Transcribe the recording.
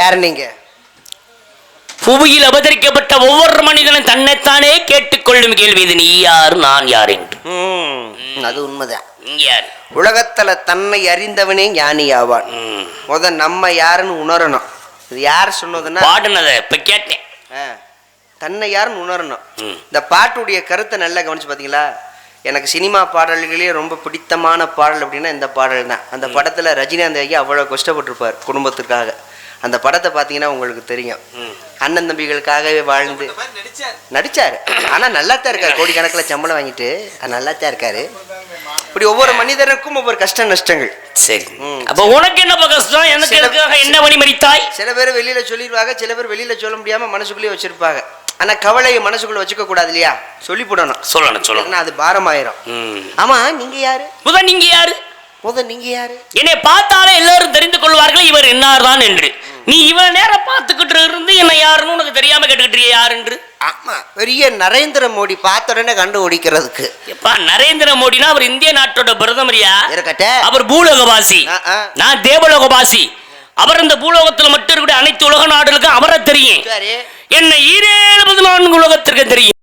யார் நீங்க? புவியில் அவதரிக்கப்பட்ட ஒவ்வொரு மனிதனும் தன்னைத்தானே கேட்டுக்கொள்ளும் கேள்வி இது. நீ யார் நான் யார் என்று. அது உண்மைதான். உலகத்துல தன்னை அறிந்தவனே ஞானி ஆவான். முத நம்ம யாருன்னு உணரணும். இது யார் சொன்னதுன்னா பாடுனத இப்ப கேட்டேன். தன்னை யாருன்னு உணரணும். இந்த பாட்டுடைய கருத்தை நல்லா கவனிச்சு பார்த்தீங்களா எனக்கு சினிமா பாடல்களே ரொம்ப பிடித்தமான பாடல் அப்படின்னா இந்த பாடல் தான் அந்த படத்தில் ரஜினிகாந்த் ஐயா அவ்வளோ கஷ்டப்பட்டிருப்பார் குடும்பத்திற்காக. அந்த படத்தை பார்த்தீங்கன்னா உங்களுக்கு தெரியும். அண்ணன் தம்பிகளுக்காகவே வாழ்ந்து நடிச்சாரு. ஆனா நல்லா தான் இருக்காரு. கோடிக்கணக்கில் சம்பளம் வாங்கிட்டு ஆனா நல்லா தான் இருக்காரு. இப்படி ஒவ்வொரு மனிதருக்கும் ஒவ்வொரு கஷ்ட நஷ்டங்கள். சரி. அப்ப உனக்கு என்னப்பா கஷ்டம்? எனக்கு எதுக்காக என்ன வழி மறித்தாய்? சில பேர் வெளியில சொல்லிடுவாங்க சில பேர் வெளியில சொல்ல முடியாம மனசுக்குள்ளேயே வச்சிருப்பாங்க. ஆனா கவலையை மனசுக்குள்ள வச்சுக்க கூடாது இல்லையா? சொல்லி போடணும். சொல்லணும் சொல்லணும். அது பாரமாயிரும். ம். ஆமா நீங்க யாரு? முதல் நீங்க யாரு? முத நீங்க யாரு? என்னை பார்த்தாலே எல்லாரும் தெரிந்து கொள்வார்கள் இவர் இன்னார்தான் என்று. நீ இவன் நேரம் பார்த்துக்கிட்டு இருந்து என்ன யாருன்னு உனக்கு தெரியாம கேட்டுக்கிட்டு இருக்கியே யார் என்று ஆமா பெரிய நரேந்திர மோடி பார்த்த உடனே கண்டு ஓடிக்கிறதுக்கு எப்பா நரேந்திர மோடினா அவர் இந்திய நாட்டோட பிரதமரியா இருக்கட்ட அவர் பூலோகவாசி. நான் தேவலோகவாசி. அவர் இந்த பூலோகத்துல மட்டும் இருக்கக்கூடிய அனைத்து உலக நாடுகளுக்கும் அவரை தெரியும். என்ன ஈரேழு பதினான்கு உலகத்திற்கு தெரியும்.